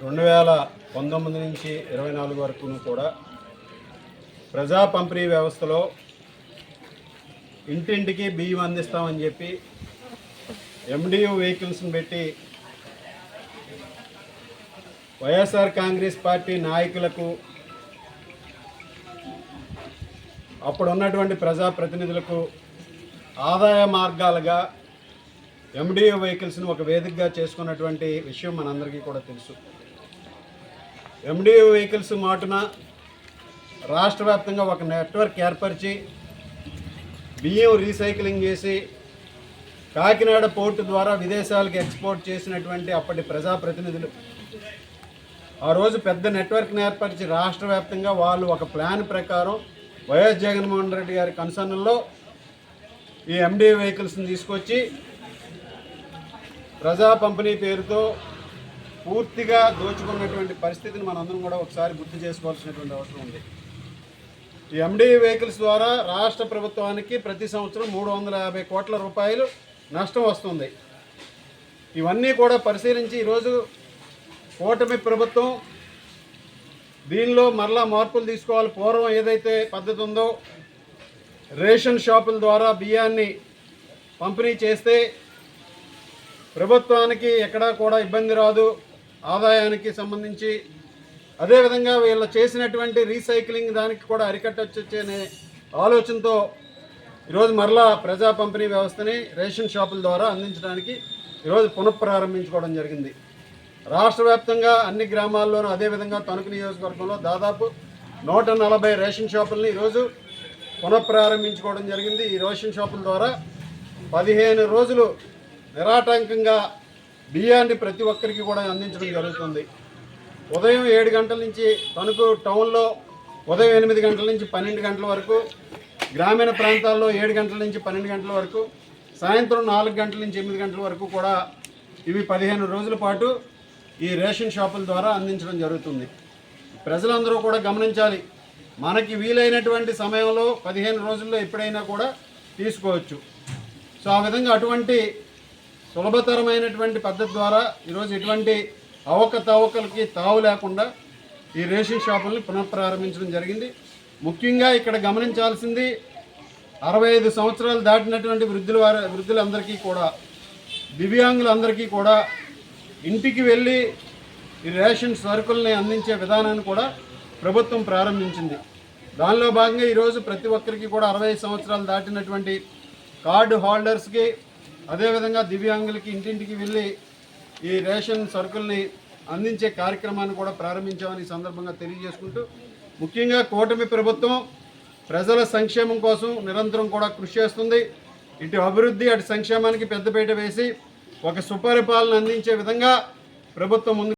రెండు వేల పంతొమ్మిది నుంచి ఇరవై నాలుగు వరకు కూడా ప్రజా పంపిణీ వ్యవస్థలో ఇంటింటికి బియ్యం అందిస్తామని చెప్పి ఎండియు వెహికల్స్ని పెట్టి వైఎస్ఆర్ కాంగ్రెస్ పార్టీ నాయకులకు అప్పుడు ఉన్నటువంటి ప్రజాప్రతినిధులకు ఆదాయ మార్గాలుగా ఎండియు వెహికల్స్ను ఒక వేదికగా చేసుకున్నటువంటి విషయం మనందరికీ కూడా తెలుసు. ఎండిఓ వెహికల్స్ మాటున రాష్ట్ర వ్యాప్తంగా ఒక నెట్వర్క్ ఏర్పరిచి బియ్యం రీసైక్లింగ్ చేసి కాకినాడ పోర్టు ద్వారా విదేశాలకు ఎక్స్పోర్ట్ చేసినటువంటి అప్పటి ప్రజాప్రతినిధులు. ఆ రోజు పెద్ద నెట్వర్క్ని ఏర్పరిచి రాష్ట్ర వ్యాప్తంగా వాళ్ళు ఒక ప్లాన్ ప్రకారం వైఎస్ జగన్మోహన్ రెడ్డి గారి కన్సర్న్లో ఈ ఎండి వెహికల్స్ని తీసుకొచ్చి ప్రజా పంపిణీ పేరుతో పూర్తిగా దోచుకున్నటువంటి పరిస్థితిని మనందరం కూడా ఒకసారి గుర్తు చేసుకోవాల్సినటువంటి అవసరం ఉంది. ఈ ఎండి వెహికల్స్ ద్వారా రాష్ట్ర ప్రభుత్వానికి ప్రతి సంవత్సరం మూడు వందల యాభై కోట్ల రూపాయలు నష్టం వస్తుంది. ఇవన్నీ కూడా పరిశీలించి ఈరోజు కూటమి ప్రభుత్వం దీనిలో మరలా మార్పులు తీసుకోవాలి. పూర్వం ఏదైతే పద్ధతి ఉందో రేషన్ షాపుల ద్వారా బియ్యాన్ని పంపిణీ చేస్తే ప్రభుత్వానికి ఎక్కడా కూడా ఇబ్బంది రాదు. ఆదాయానికి సంబంధించి అదేవిధంగా వీళ్ళు చేసినటువంటి రీసైక్లింగ్ దానికి కూడా అరికట్టొచ్చే అనే ఆలోచనతో ఈరోజు మరలా ప్రజా పంపిణీ వ్యవస్థని రేషన్ షాపుల ద్వారా అందించడానికి ఈరోజు పునఃప్రారంభించుకోవడం జరిగింది. రాష్ట్ర వ్యాప్తంగా అన్ని గ్రామాల్లోనూ అదేవిధంగా తణుకు నియోజకవర్గంలో దాదాపు నూట నలభై రేషన్ షాపుల్ని ఈరోజు పునఃప్రారంభించుకోవడం జరిగింది. ఈ రేషన్ షాపుల ద్వారా పదిహేను రోజులు నిరాటంకంగా బియ్యాన్ని ప్రతి ఒక్కరికి కూడా అందించడం జరుగుతుంది. ఉదయం ఏడు గంటల నుంచి తణుకు టౌన్లో ఉదయం ఎనిమిది గంటల నుంచి పన్నెండు గంటల వరకు గ్రామీణ ప్రాంతాల్లో ఏడు గంటల నుంచి పన్నెండు గంటల వరకు సాయంత్రం నాలుగు గంటల నుంచి ఎనిమిది గంటల వరకు కూడా ఇవి పదిహేను రోజుల పాటు ఈ రేషన్ షాపుల ద్వారా అందించడం జరుగుతుంది. ప్రజలందరూ కూడా గమనించాలి మనకి వీలైనటువంటి సమయంలో పదిహేను రోజుల్లో ఎప్పుడైనా కూడా తీసుకోవచ్చు. సో ఆ విధంగా అటువంటి సులభతరమైనటువంటి పద్ధతి ద్వారా ఈరోజు ఎటువంటి అవకతవకలకి తావు లేకుండా ఈ రేషన్ షాపుల్ని పునఃప్రారంభించడం జరిగింది. ముఖ్యంగా ఇక్కడ గమనించాల్సింది అరవై ఐదు సంవత్సరాలు దాటినటువంటి వృద్ధుల వారి వృద్ధులందరికీ కూడా దివ్యాంగులందరికీ కూడా ఇంటికి వెళ్ళి ఈ రేషన్ సరుకుల్ని అందించే విధానాన్ని కూడా ప్రభుత్వం ప్రారంభించింది. దానిలో భాగంగా ఈరోజు ప్రతి ఒక్కరికి కూడా అరవై సంవత్సరాలు దాటినటువంటి కార్డు హోల్డర్స్కి అదేవిధంగా దివ్యాంగులకి ఇంటింటికి వెళ్ళి ఈ రేషన్ సరుకుల్ని అందించే కార్యక్రమాన్ని కూడా ప్రారంభించామని ఈ సందర్భంగా తెలియజేసుకుంటూ ముఖ్యంగా కూటమి ప్రభుత్వం ప్రజల సంక్షేమం కోసం నిరంతరం కూడా కృషి చేస్తుంది. ఇటు అభివృద్ధి అటు సంక్షేమానికి పెద్దపీట వేసి ఒక సుపరిపాలన అందించే విధంగా ప్రభుత్వం ముందు